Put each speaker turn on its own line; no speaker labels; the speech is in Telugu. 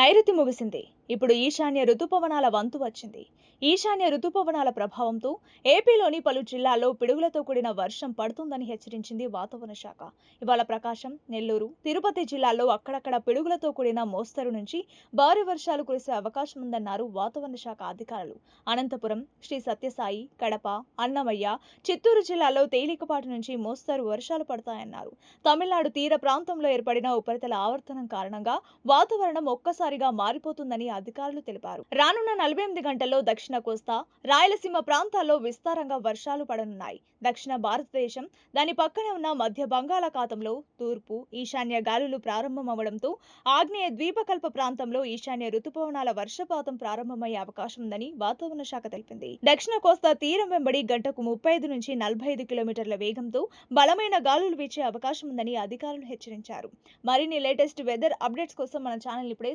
నైరుతి ముగిసింది. ఇప్పుడు ఈశాన్య రుతుపవనాల వంతు వచ్చింది. ఈశాన్య రుతుపవనాల ప్రభావంతో ఏపీలోని పలు జిల్లాల్లో పిడుగులతో కూడిన వర్షం పడుతుందని హెచ్చరించింది వాతావరణ శాఖ. ఇవాళ ప్రకాశం నెల్లూరు తిరుపతి జిల్లాల్లో అక్కడక్కడ పిడుగులతో కూడిన మోస్తరు నుంచి భారీ వర్షాలు కురిసే అవకాశం ఉందన్నారు వాతావరణ శాఖ అధికారులు. అనంతపురం శ్రీ సత్యసాయి కడప అన్నమయ్య చిత్తూరు జిల్లాల్లో తేలికపాటి నుంచి మోస్తరు వర్షాలు పడతాయన్నారు. తమిళనాడు తీర ప్రాంతంలో ఏర్పడిన ఉపరితల ఆవర్తనం కారణంగా వాతావరణం ఒక్కసారి ఒక్కసారిగా మారిపోతుందని అధికారులు తెలిపారు. రానున్న నలభై ఎనిమిది గంటల్లో దక్షిణ కోస్తా రాయలసీమ ప్రాంతాల్లో విస్తారంగా వర్షాలు పడనున్నాయి. దక్షిణ భారతదేశం దాని పక్కనే ఉన్న మధ్య బంగాళాఖాతంలో తూర్పు ఈశాన్య గాలులు ప్రారంభమవడంతో ఆగ్నేయ ద్వీపకల్ప ప్రాంతంలో ఈశాన్య రుతుపవనాల వర్షపాతం ప్రారంభమయ్యే అవకాశం ఉందని వాతావరణ శాఖ తెలిపింది. దక్షిణ కోస్తా తీరం వెంబడి గంటకు ముప్పై ఐదు నుంచి నలభై ఐదు కిలోమీటర్ల వేగంతో బలమైన గాలులు వీచే అవకాశం ఉందని అధికారులు హెచ్చరించారు. మరిన్ని లేటెస్ట్ వెదర్ అప్డేట్స్ కోసం మన ఛానల్ ఇప్పుడే